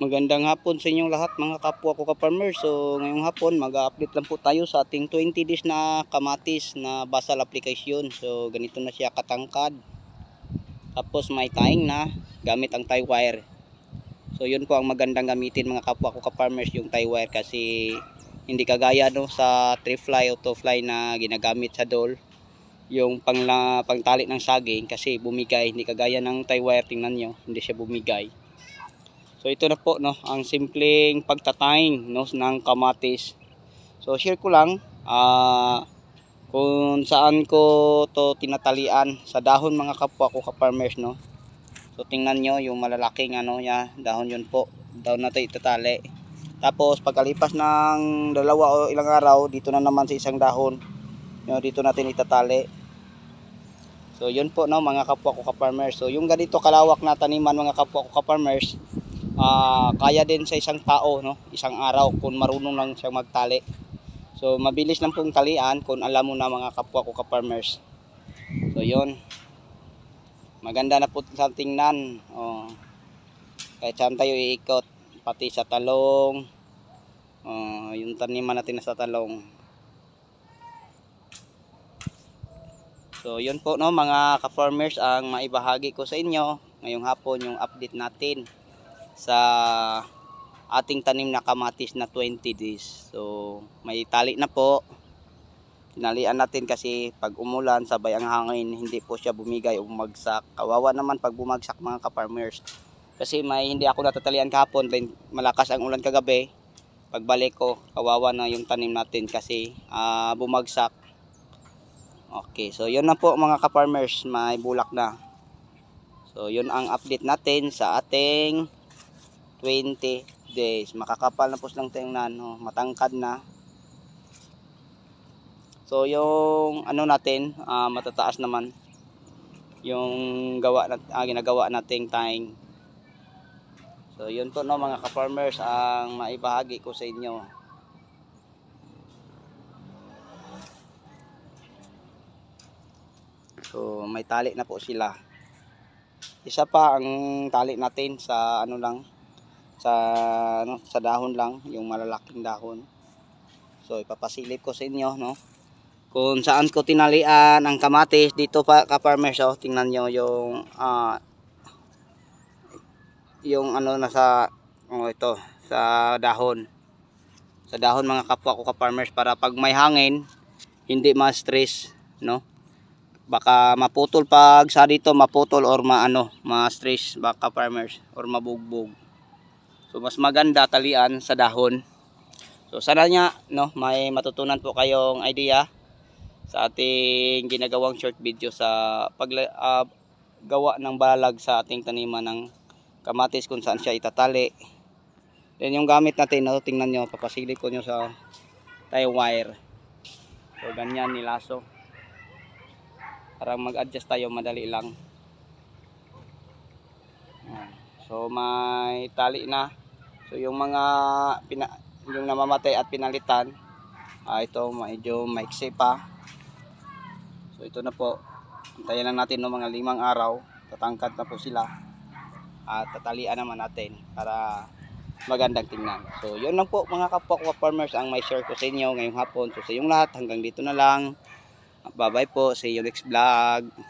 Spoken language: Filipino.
Magandang hapon sa inyong lahat mga kapwa ko ka-farmer. So ngayong hapon mag-update lang po tayo sa ating 20 days na kamatis na basal application. So ganito na siya katangkad. Tapos may taing na gamit ang tie wire. So yun po ang magandang gamitin mga kapwa ko ka-farmers yung tie wire kasi hindi kagaya no sa tree fly o fly na ginagamit sa dole yung pangla, pangtali ng saging kasi bumigay hindi kagaya ng tie wire tingnan nyo hindi siya bumigay So ito na po no, ang simpleng pagtataing no ng kamatis. So share ko lang ah kung saan ko to tinatalian sa dahon mga kapwa ko ka-farmers no. So tingnan nyo yung malalaking ano ya, dahon yun po. Dahon natin itatali. Tapos pagkalipas ng dalawa o ilang araw, dito na naman sa isang dahon. Yung dito natin itatali. So yun po no mga kapwa ko ka-farmers. So yung ganito kalawak na taniman mga kapwa ko ka-farmers, ah kaya din sa isang tao no? Isang araw kung marunong lang siyang magtali. So mabilis lang pong talian kung alam mo na mga kapwa ko ka-farmers. So yon maganda na po sa tingnan. Oh. kahit saan tayo iikot pati sa talong. Oh, yung taniman natin na sa talong. So yun po no? Mga ka-farmers ang maibahagi ko sa inyo ngayong hapon yung update natin sa ating tanim na kamatis na 20 days. So, may tali na po. Tinalian natin kasi pag umulan, sabay ang hangin, hindi po siya bumigay o bumagsak. Kawawa naman pag bumagsak mga ka-farmers. Kasi may hindi ako natatalian kahapon, malakas ang ulan kagabi. Pagbalik ko, kawawa na yung tanim natin kasi ah, bumagsak. Okay, so yun na po mga ka-farmers, may bulak na. So, yun ang update natin sa ating 20 days. Makakapal na po silang tingnan, no? matangkad na. So yung ano natin, ah, matataas naman yung gawa nat ah, ginagawa nating tying. So yun po no mga ka-farmers ang maibahagi ko sa inyo. So may tali na po sila. Isa pa ang tali natin sa ano lang sa ano sa dahon lang yung malalaking dahon. So ipapasilip ko sa inyo no? Kung saan ko tinalian ang kamatis dito pa ka farmers oh tingnan nyo yung ah yung ano nasa oh ito sa dahon. Sa dahon mga kapwa ko ka farmers para pag may hangin hindi ma-stress no? Baka maputol pag sa dito maputol or maano ma-stress baka farmers or mabugbog So mas maganda talian sa dahon. So sana nga no, may matutunan po kayong idea sa ating ginagawang short video sa pag uh, gawa ng balag sa ating taniman ng kamatis kung saan siya itatali. Then yung gamit natin, no, tingnan nyo, papasilip ko nyo sa tie wire. So ganyan nilaso. Para mag-adjust tayo madali lang. So may tali na. So yung mga pina, yung namamatay at pinalitan, ah, ito medyo maiksi pa. So ito na po. Antayin lang natin no mga limang araw. Tatangkad na po sila. At tatalian naman natin para magandang tingnan. So yun lang po mga kapwa farmers ang may share ko sa inyo ngayong hapon. So sa yung lahat hanggang dito na lang. Bye bye po. See you next vlog.